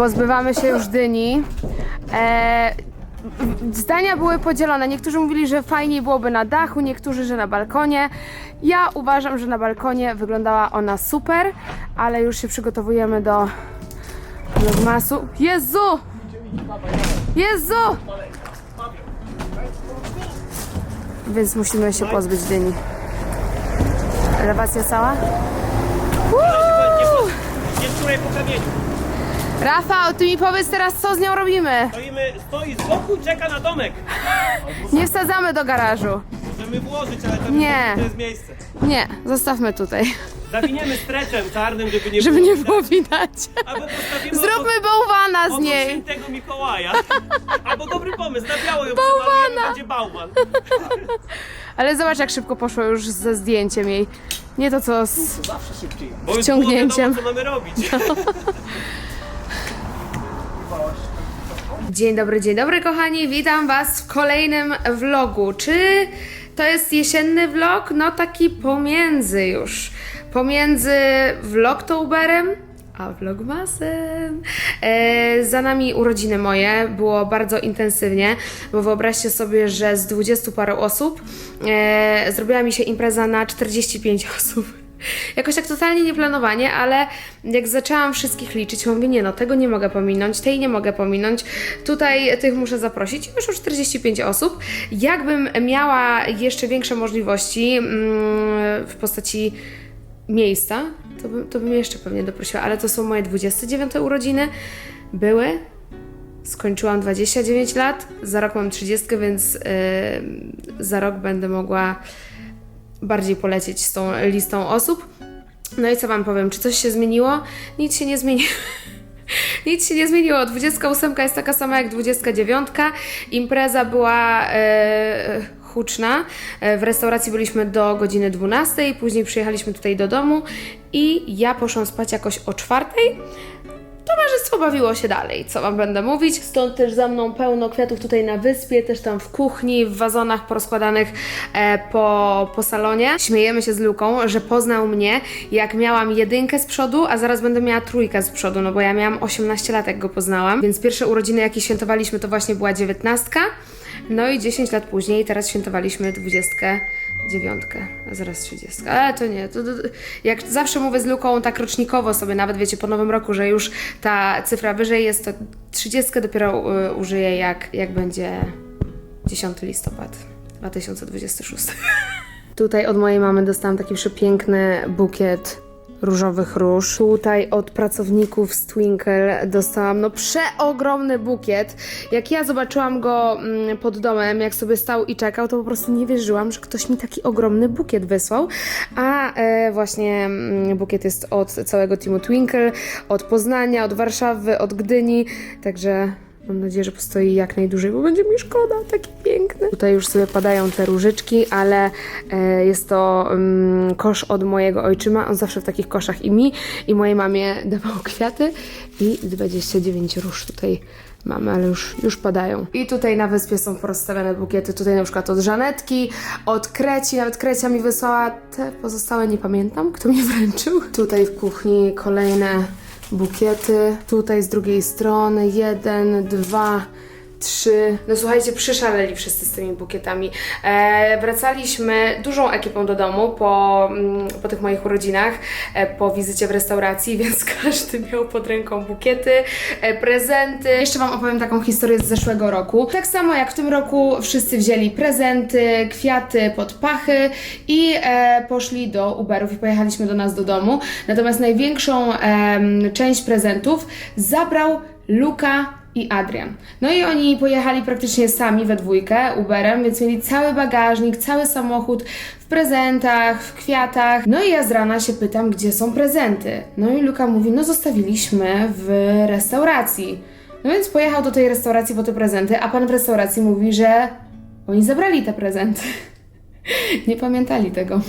Pozbywamy się już dyni. E, zdania były podzielone. Niektórzy mówili, że fajniej byłoby na dachu, niektórzy, że na balkonie. Ja uważam, że na balkonie wyglądała ona super, ale już się przygotowujemy do vlogmasu. Jezu! Jezu! Więc musimy się pozbyć dyni. Elewacja cała? Uuu! Nie po kamieniu. Rafał, ty mi powiedz teraz, co z nią robimy? Stoimy, stoi z boku i czeka na domek. Nie wsadzamy do garażu. Możemy włożyć, ale tam Nie. to jest miejsce. Nie, zostawmy tutaj, Zawiniemy streczem czarnym, żeby nie żeby było nie było widać. Albo postawimy Zróbmy bałwana z obok niej. świętego Mikołaja. Albo dobry pomysł, na biało ją przymalujemy, będzie bałwan. Ale zobacz, jak szybko poszło już ze zdjęciem jej. Nie to co z... Zawsze szybciej. Bo już Wciągnięciem. było wiadomo, co mamy robić. Dzień dobry, dzień dobry kochani, witam Was w kolejnym vlogu. Czy to jest jesienny vlog? No taki pomiędzy już. Pomiędzy vlogtoberem a vlogmasem. E, za nami urodziny moje, było bardzo intensywnie, bo wyobraźcie sobie, że z 20 paru osób e, zrobiła mi się impreza na 45 osób. Jakoś tak totalnie nieplanowanie, ale jak zaczęłam wszystkich liczyć, mówię, nie no, tego nie mogę pominąć, tej nie mogę pominąć, tutaj tych muszę zaprosić. I Wyszło 45 osób. Jakbym miała jeszcze większe możliwości mm, w postaci miejsca, to bym, to bym jeszcze pewnie doprosiła, ale to są moje 29 urodziny. Były, skończyłam 29 lat, za rok mam 30, więc yy, za rok będę mogła bardziej polecieć z tą listą osób. No i co Wam powiem, czy coś się zmieniło? Nic się nie zmieniło. Nic się nie zmieniło. 28 jest taka sama jak 29. Impreza była e, huczna. E, w restauracji byliśmy do godziny 12, później przyjechaliśmy tutaj do domu i ja poszłam spać jakoś o czwartej. Towarzystwo bawiło się dalej, co Wam będę mówić. Stąd też za mną pełno kwiatów tutaj na wyspie, też tam w kuchni, w wazonach porozkładanych e, po, po salonie. Śmiejemy się z Luką, że poznał mnie, jak miałam jedynkę z przodu, a zaraz będę miała trójkę z przodu, no bo ja miałam 18 lat, jak go poznałam. Więc pierwsze urodziny, jakie świętowaliśmy, to właśnie była dziewiętnastka. No i 10 lat później, teraz świętowaliśmy dwudziestkę dziewiątkę, a zaraz trzydziestka. Ale to nie, to, to, jak zawsze mówię z Luką tak rocznikowo sobie, nawet wiecie, po nowym roku, że już ta cyfra wyżej jest, to trzydziestkę dopiero y, użyję, jak, jak będzie 10 listopad 2026. Tutaj od mojej mamy dostałam taki przepiękny bukiet różowych róż. Tutaj od pracowników z Twinkle dostałam no przeogromny bukiet. Jak ja zobaczyłam go mm, pod domem, jak sobie stał i czekał, to po prostu nie wierzyłam, że ktoś mi taki ogromny bukiet wysłał. A e, właśnie mm, bukiet jest od całego teamu Twinkle, od Poznania, od Warszawy, od Gdyni, także Mam nadzieję, że postoi jak najdłużej, bo będzie mi szkoda, taki piękny. Tutaj już sobie padają te różyczki, ale e, jest to mm, kosz od mojego ojczyma. On zawsze w takich koszach i mi, i mojej mamie dawał kwiaty. I 29 róż tutaj mamy, ale już, już padają. I tutaj na wyspie są porozstawione bukiety. Tutaj na przykład od Żanetki, od Kreci, nawet Krecia mi wysłała. Te pozostałe nie pamiętam, kto mi wręczył. Tutaj w kuchni kolejne bukiety. Tutaj z drugiej strony jeden, dwa, trzy. No słuchajcie, przyszaleli wszyscy z tymi bukietami. E, wracaliśmy dużą ekipą do domu po, mm, po tych moich urodzinach, e, po wizycie w restauracji, więc każdy miał pod ręką bukiety, e, prezenty. Jeszcze Wam opowiem taką historię z zeszłego roku. Tak samo jak w tym roku wszyscy wzięli prezenty, kwiaty pod pachy i e, poszli do Uberów i pojechaliśmy do nas do domu. Natomiast największą część prezentów zabrał Luka i Adrian. No i oni pojechali praktycznie sami we dwójkę Uberem, więc mieli cały bagażnik, cały samochód w prezentach, w kwiatach. No i ja z rana się pytam, gdzie są prezenty. No i Luka mówi, no zostawiliśmy w restauracji. No więc pojechał do tej restauracji po te prezenty, a pan w restauracji mówi, że oni zabrali te prezenty. Nie pamiętali tego.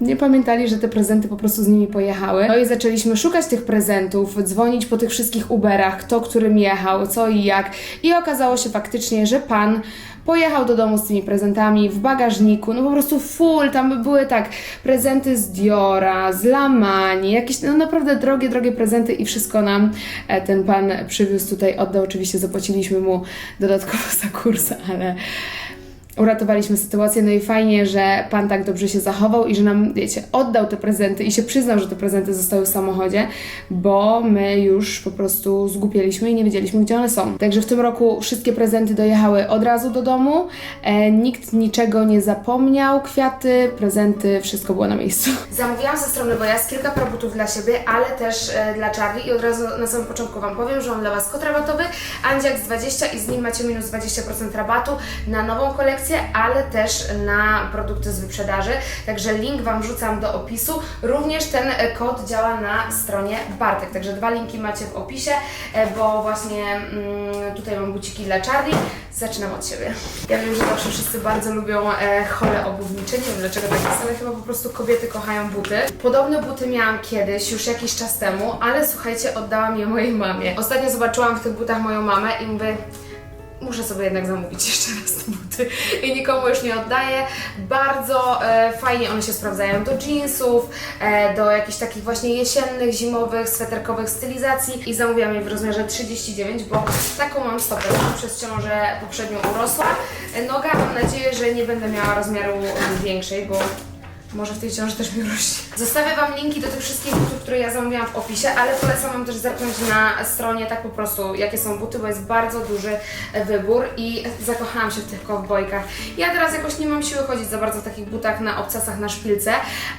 Nie pamiętali, że te prezenty po prostu z nimi pojechały. No i zaczęliśmy szukać tych prezentów, dzwonić po tych wszystkich Uberach, kto którym jechał, co i jak. I okazało się faktycznie, że pan pojechał do domu z tymi prezentami w bagażniku, no po prostu full, tam były tak prezenty z Diora, z Lamani, jakieś no naprawdę drogie, drogie prezenty i wszystko nam e, ten pan przywiózł tutaj, oddał, oczywiście zapłaciliśmy mu dodatkowo za kurs, ale uratowaliśmy sytuację, no i fajnie, że pan tak dobrze się zachował i że nam, wiecie, oddał te prezenty i się przyznał, że te prezenty zostały w samochodzie, bo my już po prostu zgupieliśmy i nie wiedzieliśmy, gdzie one są. Także w tym roku wszystkie prezenty dojechały od razu do domu, e, nikt niczego nie zapomniał, kwiaty, prezenty, wszystko było na miejscu. Zamówiłam ze strony Bojas kilka produktów dla siebie, ale też e, dla Charlie i od razu na samym początku Wam powiem, że mam dla Was kod rabatowy Andziak z 20 i z nim macie minus 20% rabatu na nową kolekcję, ale też na produkty z wyprzedaży. Także link Wam wrzucam do opisu. Również ten kod działa na stronie Bartek, także dwa linki macie w opisie, e, bo właśnie mm, tutaj mam buciki dla Charlie. Zaczynam od siebie. Ja wiem, że zawsze wszyscy bardzo lubią e, chole obuwnicze. Nie wiem dlaczego tak jest, ale chyba po prostu kobiety kochają buty. Podobne buty miałam kiedyś, już jakiś czas temu, ale słuchajcie, oddałam je mojej mamie. Ostatnio zobaczyłam w tych butach moją mamę i mówię, muszę sobie jednak zamówić jeszcze raz te buty i nikomu już nie oddaję. Bardzo e, fajnie one się sprawdzają do jeansów, e, do jakichś takich właśnie jesiennych, zimowych, sweterkowych stylizacji i zamówiłam je w rozmiarze 39, bo taką mam stopę, przez ciążę poprzednią urosła. E, Noga mam nadzieję, że nie będę miała rozmiaru większej, bo może w tej ciąży też mi rośnie. Zostawię Wam linki do tych wszystkich butów, które ja zamówiłam w opisie, ale polecam Wam też zerknąć na stronie tak po prostu, jakie są buty, bo jest bardzo duży wybór i zakochałam się w tych kowbojkach. Ja teraz jakoś nie mam siły chodzić za bardzo w takich butach na obcasach na szpilce,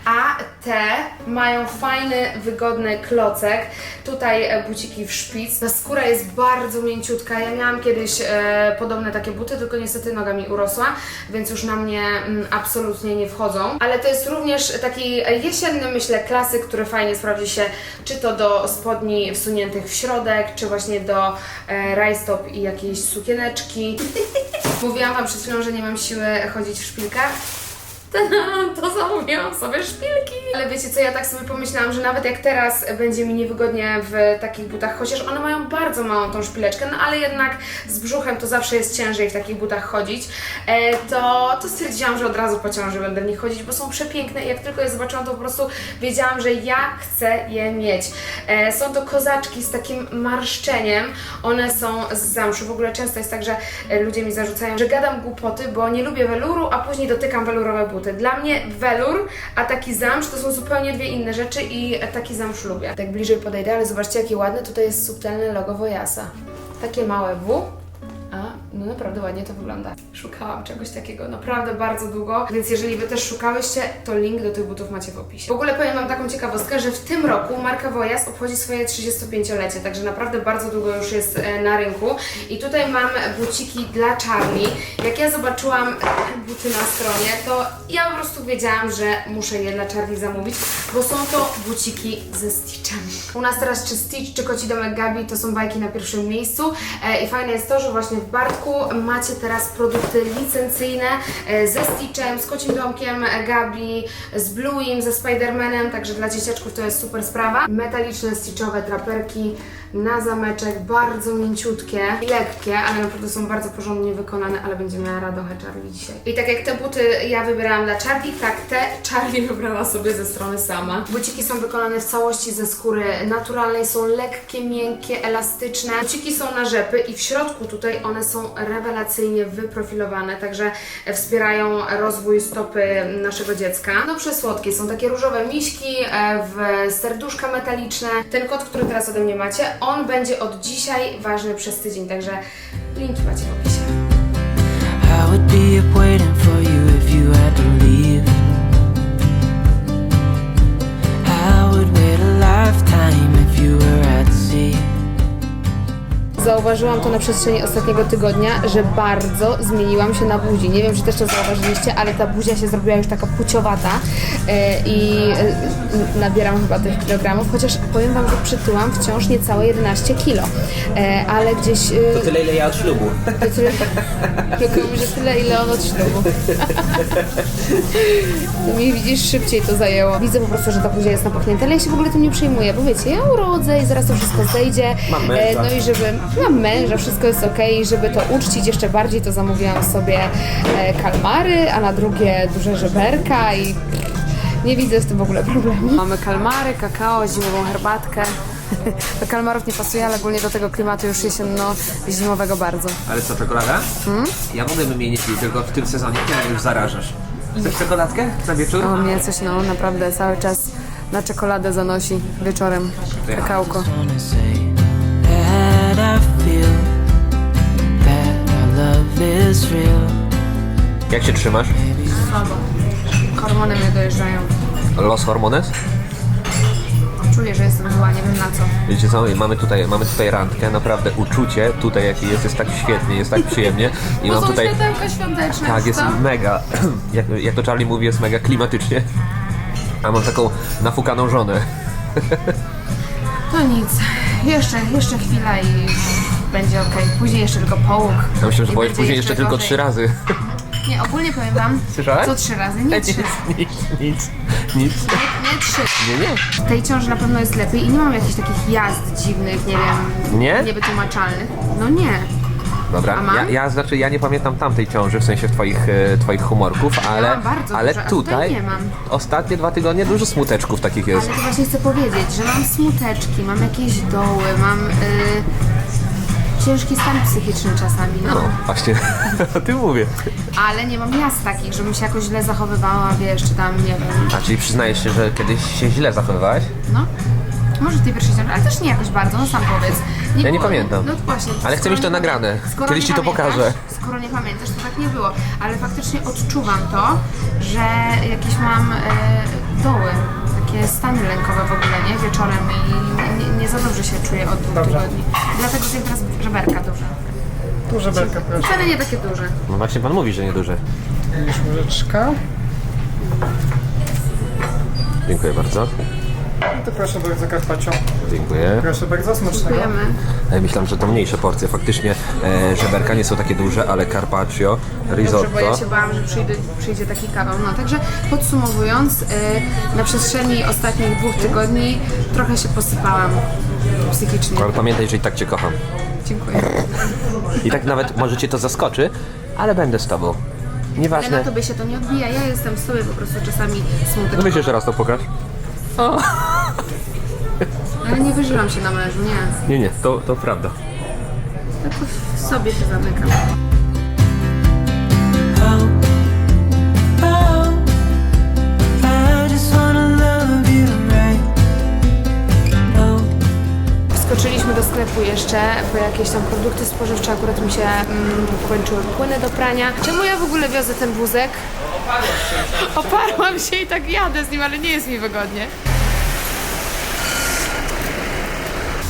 a te mają fajny, wygodny klocek. Tutaj e, buciki w szpic. Ta skóra jest bardzo mięciutka. Ja miałam kiedyś e, podobne takie buty, tylko niestety noga mi urosła, więc już na mnie mm, absolutnie nie wchodzą. Ale to jest również taki jesienny, myślę, klasyk, który fajnie sprawdzi się czy to do spodni wsuniętych w środek, czy właśnie do e, rajstop i jakiejś sukieneczki. Mówiłam Wam przed chwilą, że nie mam siły chodzić w szpilkach. To zamówiłam sobie szpilki. Ale wiecie co, ja tak sobie pomyślałam, że nawet jak teraz będzie mi niewygodnie w takich butach, chociaż one mają bardzo małą tą szpileczkę, no ale jednak z brzuchem to zawsze jest ciężej w takich butach chodzić, e, to, to stwierdziłam, że od razu po ciąży będę w nich chodzić, bo są przepiękne i jak tylko je zobaczyłam, to po prostu wiedziałam, że ja chcę je mieć. E, są to kozaczki z takim marszczeniem, one są z zamszu. W ogóle często jest tak, że e, ludzie mi zarzucają, że gadam głupoty, bo nie lubię weluru, a później dotykam welurowe buty. Dla mnie welur, a taki zamsz to są zupełnie dwie inne rzeczy i taki zamsz lubię. Tak bliżej podejdę, ale zobaczcie jakie ładne, tutaj jest subtelne logo Wojasa. Takie małe W, a, no naprawdę ładnie to wygląda. Szukałam czegoś takiego naprawdę bardzo długo, więc jeżeli Wy też szukałyście, to link do tych butów macie w opisie. W ogóle powiem Wam taką ciekawostkę, że w tym roku marka Wojas obchodzi swoje 35-lecie, także naprawdę bardzo długo już jest e, na rynku. I tutaj mam buciki dla Charlie. Jak ja zobaczyłam buty na stronie, to ja po prostu wiedziałam, że muszę je dla Charlie zamówić, bo są to buciki ze Stitchem. U nas teraz czy Stitch, czy Koci Domek Gabi to są bajki na pierwszym miejscu e, i fajne jest to, że właśnie w Bartku macie teraz produkty licencyjne e, ze Stitchem, z Kocim Domkiem e, Gabi, z Blue'im, ze Spidermanem, także dla dzieciaczków to jest super sprawa. Metaliczne Stitchowe traperki na zameczek, bardzo mięciutkie i lekkie, ale naprawdę są bardzo porządnie wykonane, ale będzie miała radochę Charlie dzisiaj. I tak jak te buty ja wybierałam dla Charlie, tak te Charlie wybrała sobie ze strony sama. Buciki są wykonane w całości ze skóry naturalnej, są lekkie, miękkie, elastyczne. Buciki są na rzepy i w środku tutaj one są rewelacyjnie wyprofilowane, także wspierają rozwój stopy naszego dziecka. No przesłodkie, są takie różowe miśki e, w serduszka metaliczne. Ten kod, który teraz ode mnie macie, on będzie od dzisiaj ważny przez tydzień, także linki macie w opisie. Would be up waiting for you if you had to leave. I would wait a lifetime if you were at sea. Zauważyłam to na przestrzeni ostatniego tygodnia, że bardzo zmieniłam się na buzi. Nie wiem, czy też to zauważyliście, ale ta buzia się zrobiła już taka puciowata. E, i e, nabieram chyba tych kilogramów, chociaż powiem Wam, że przytyłam wciąż niecałe 11 kilo, e, ale gdzieś... To tyle ile ja od ślubu. to tyle, tylko że tyle ile on od ślubu. To mi widzisz, szybciej to zajęło. Widzę po prostu, że ta buzia jest napuchnięta, ale ja się w ogóle tym nie przejmuję, bo wiecie, ja urodzę i zaraz to wszystko zejdzie. Mam męża. No i żeby, mam męża, wszystko jest okej, żeby to uczcić jeszcze bardziej, to zamówiłam sobie kalmary, a na drugie duże żeberka i nie widzę w tym w ogóle problemu. Mamy kalmary, kakao, zimową herbatkę. Do kalmarów nie pasuje, ale ogólnie do tego klimatu już jesienno-zimowego bardzo. Ale co, czekolada? Ja mogę wymienić jej, tylko w tym sezonie mnie już zarażasz. Chcesz czekoladkę na wieczór? O mnie coś, no naprawdę cały czas na czekoladę zanosi wieczorem. Kakałko. Jak się trzymasz? Słabo. Hormony mnie dojeżdżają. Los Hormones? Czuję, że jestem zła, nie wiem na co. Wiecie co, mamy tutaj, mamy tutaj randkę, naprawdę uczucie tutaj jakie jest, jest tak świetnie, jest tak przyjemnie i mam tutaj... światełka świąteczne. Tak, jest mega, jak, jak to Charlie mówi, jest mega klimatycznie. A mam taką nafukaną żonę. To nic. Jeszcze, jeszcze chwila i będzie okej. Później jeszcze tylko połóg. Ja myślę, że I powiesz będzie później jeszcze tylko gorzej. trzy razy. Nie, ogólnie powiem wam. Słyszałeś? Co trzy razy? Nie trzy. Nic, nic, nic. Nie trzy. Nie, nie. W tej ciąży na pewno jest lepiej i nie mam jakichś takich jazd dziwnych, nie wiem, Nie? niewytłumaczalnych. No nie. Dobra, A mam? ja, ja znaczy ja nie pamiętam tamtej ciąży, w sensie twoich, e, twoich humorków, ale, mam bardzo ale dużo, a tutaj tutaj nie mam. ostatnie dwa tygodnie dużo smuteczków takich jest. Ale to właśnie chcę powiedzieć, że mam smuteczki, mam jakieś doły, mam y, ciężki stan psychiczny czasami, no. No, właśnie, o tym mówię. Ale nie mam jazd takich, żebym się jakoś źle zachowywała, wiesz, czy tam, nie wiem, A czyli przyznajesz się, że kiedyś się źle zachowywałeś? no. Może w tej pierwszej ciąży, ale też nie jakoś bardzo, no sam powiedz. Ja nie pamiętam. No właśnie. Ale chcę skoro mieć to nie- nagrane. skoro Kiedyś nie ci to pamiętasz- pokażę. Skoro nie pamiętasz, to tak nie było. Ale faktycznie odczuwam to, że jakieś mam e, doły, takie stany lękowe w ogóle, nie? Wieczorem i nie, nie za dobrze się czuję od dwóch tygodni. Dlatego zjem teraz żeberka duże. Duże belka proszę. Wcale nie takie duże. No właśnie pan mówi, że nieduże. Już łyżeczka. Dziękuję bardzo. No to proszę bardzo carpaccio. Dziękuję. Proszę bardzo, smacznego. Dziękujemy. Ja myślałem, że to mniejsze porcje. Faktycznie e, żeberka nie są takie duże, ale carpaccio, risotto. Dobrze, bo ja się bałam, że przyjdzie, przyjdzie taki kawał. No także podsumowując, y, na przestrzeni ostatnich dwóch tygodni trochę się posypałam psychicznie. Ale pamiętaj, że i tak cię kocham. Dziękuję. I tak nawet może cię to zaskoczy, ale będę z tobą. Ale na Nieważne. tobie się to nie odbija. Ja jestem sobie po prostu czasami smutek. No weź jeszcze raz to pokaż. Ale nie wyżyłam się na mężu, nie. Nie, nie, to, to prawda. Tylko w sobie się zamykam. Wskoczyliśmy do sklepu jeszcze po jakieś tam produkty spożywcze. Akurat mi się mm, kończyły płyny do prania. Czemu ja w ogóle wiozę ten wózek? Oparłam się i tak jadę z nim, ale nie jest mi wygodnie.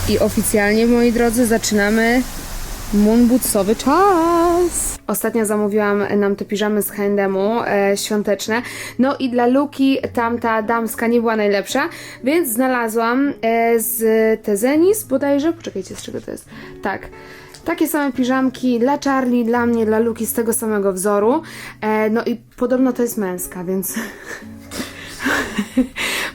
I oficjalnie, moi drodzy, zaczynamy moonbootsowy czas. Ostatnio zamówiłam nam te piżamy z H&M-u e, świąteczne. No i dla Luki tamta damska nie była najlepsza, więc znalazłam e, z Tezenis bodajże. Poczekajcie, z czego to jest? Tak. Takie same piżamki dla Charlie, dla mnie, dla Luki z tego samego wzoru. E, no i podobno to jest męska, więc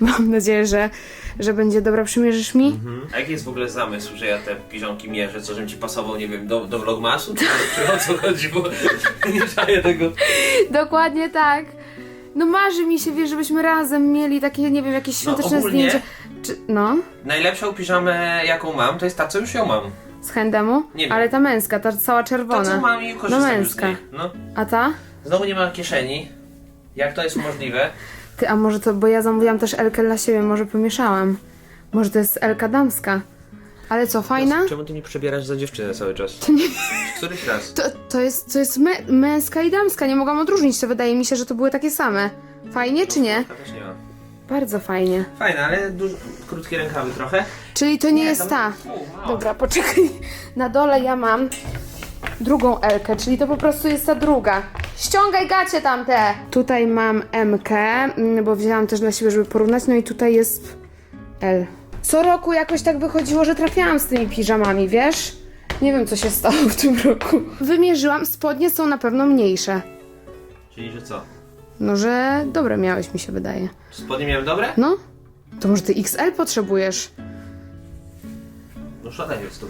mam nadzieję, że, że będzie dobra. Przymierzysz mi? A jaki jest w ogóle zamysł, że ja te piżonki mierzę? Co, żebym ci pasował, nie wiem, do, do vlogmasu? Czy, czy o co chodzi? Bo nie czaję tego. Dokładnie tak. No marzy mi się, wiesz, żebyśmy razem mieli takie, nie wiem, jakieś świąteczne ogólnie- zdjęcie. Czy, no, Najlepszą piżamę, jaką mam, to jest ta, co już ją mam. z Hendemu? Nie wiem. Ale ta męska, ta cała Ta, czerwona. co mam i no korzystam już z męska. niej. No. A ta? Znowu nie ma kieszeni. Jak to jest możliwe? Ty, a może to, bo ja zamówiłam też Elkę dla siebie, może pomieszałam. Może to jest Elka damska. Ale co, fajna? Czemu ty nie przebierasz za dziewczynę cały czas? To nie... Któryś raz. To, to jest, to jest mę- męska i damska, nie mogłam odróżnić, to wydaje mi się, że to były takie same. Fajnie czy nie? Też nie ma. Bardzo fajnie. Fajne, ale duż... krótkie rękawy trochę. Czyli to nie, jest tam- ta. Mało. Dobra, poczekaj. Na dole ja mam drugą Elkę, czyli to po prostu jest ta druga. Ściągaj gacie tamte! Tutaj mam MK, mm, bo wzięłam też dla siebie, żeby porównać, no i tutaj jest L. Co roku jakoś tak wychodziło, że trafiałam z tymi piżamami, wiesz? Nie wiem, co się stało w tym roku. Wymierzyłam, spodnie są na pewno mniejsze. Czyli, że co? No, że dobre miałeś, mi się wydaje. Spodnie miałem dobre? No? To może ty XL potrzebujesz? No szkoda jest tu.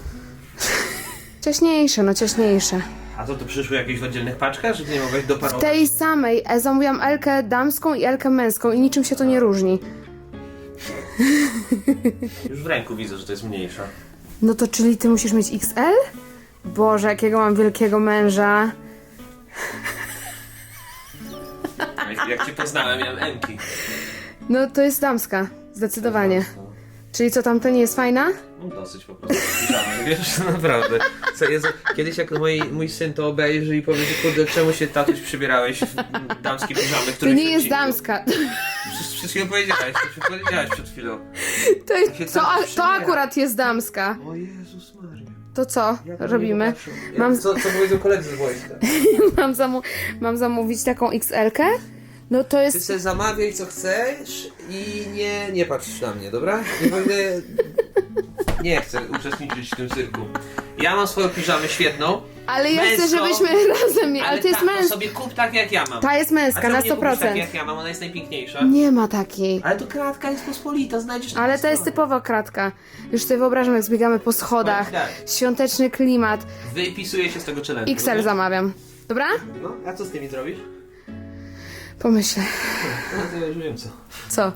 Ciaśniejsze, no ciaśniejsze. A to to przyszły jakieś w oddzielnych paczkach, że nie mogłeś W doparować? tej samej e, zamówiłam Elkę damską i Elkę męską i niczym się to nie różni. Już w ręku widzę, że to jest mniejsza. No to czyli ty musisz mieć XL? Boże, jakiego mam wielkiego męża. Jak, jak cię poznałem, miałem Emki. No to jest damska, zdecydowanie. Czyli co, tamta nie jest fajna? Mam dosyć po prostu piżamy, wiesz, naprawdę. Co, Jezu, kiedyś jak mój, mój syn to obejrzy i powie, kurde, czemu się tatuś przybierałeś w damskie piżamy, To które nie jest damska. Przed chwilą powiedziałeś, to się powiedziałeś przed chwilą. To, się co, tam a, to przybiera. akurat jest damska. O Jezus Maria. To co Jak robimy? Mam, Co, co powiedzą koledzy z wojska? mam, zamu- mam zamówić taką XL-kę? No to Ty jest... sobie zamawiaj co chcesz i nie, nie patrz na mnie, dobra? Nie będę... Nie chcę uczestniczyć w tym cyrku. Ja mam swoją piżamę świetną, Ale ja chcę, męską, żebyśmy razem mieli. Ale to jest ta, to męska. sobie kup tak jak ja mam. Ta jest męska, na nie kupisz tak 100%. jak ja mam? Ona jest najpiękniejsza. Nie ma takiej. Ale to kratka jest pospolita, znajdziesz Ale taką to jest typowa kratka. Już sobie wyobrażam, jak zbiegamy po schodach. Tak. Świąteczny klimat. Wypisuję się z tego challenge. XL zamawiam. Dobra? No, a co z tymi zrobisz? Pomyślę. No to ja już wiem co. Co?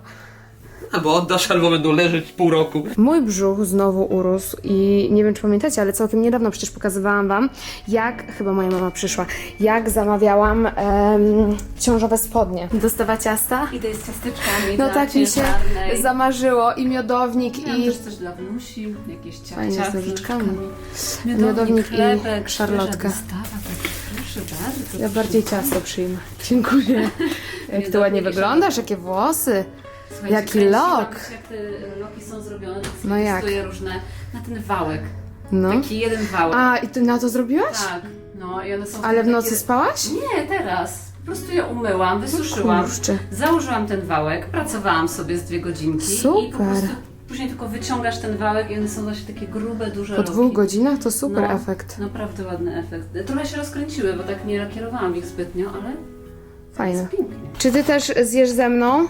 Albo oddasz, albo będą leżeć pół roku. Mój brzuch znowu urósł i nie wiem, czy pamiętacie, ale całkiem niedawno przecież pokazywałam wam, jak, chyba moja mama przyszła, jak zamawiałam em, ciążowe spodnie. Dostawa ciasta? I to jest ciasteczkami No dla tak mi się ciężarnej. zamarzyło i miodownik Mam i... też coś dla wnusi, jakieś Fajnie, z nożyczkami. Miodownik, Miodownik i chlebek, szarlotka. świeża Wystawa, tak, Ja bardziej ciasto przyjmę. Dziękuję. Jak ty ładnie wyglądasz, jakie włosy. Słuchajcie, Jaki kręciłam lok. się, Jak te loki są zrobione, to No no jak? różne na ten wałek. No. Taki jeden wałek. A, i ty na to zrobiłaś? Tak, no i one są Ale w takie- nocy spałaś? Nie, teraz. Po prostu je umyłam, wysuszyłam. Kurczę. Założyłam ten wałek, pracowałam sobie z dwie godzinki i po Super. prostu później tylko wyciągasz ten wałek i one są właśnie takie grube, duże Po dwóch godzinach to super No, efekt. Naprawdę ładny efekt. Trochę się rozkręciły, bo tak nie lakierowałam ich zbytnio, ale Fajne. jest pięknie. Czy ty też zjesz ze mną?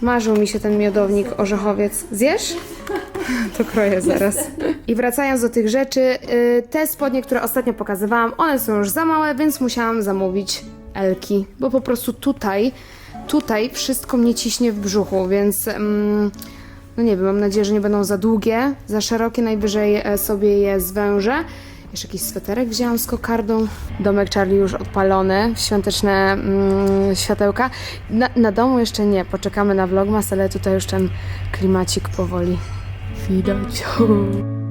Marzył mi się ten miodownik orzechowiec. Zjesz? To kroję zaraz. I wracając do tych rzeczy, y, te spodnie, które ostatnio pokazywałam, one są już za małe, więc musiałam zamówić Elki, bo po prostu tutaj, tutaj wszystko mnie ciśnie w brzuchu, więc mm, no nie wiem, mam nadzieję, że nie będą za długie, za szerokie, najwyżej e, sobie je zwężę. Jeszcze jakiś sweterek wzięłam z kokardą. Domek Charlie już odpalony, świąteczne mm, światełka. Na, na domu jeszcze nie, poczekamy na vlogmas, ale tutaj już ten klimacik powoli widać.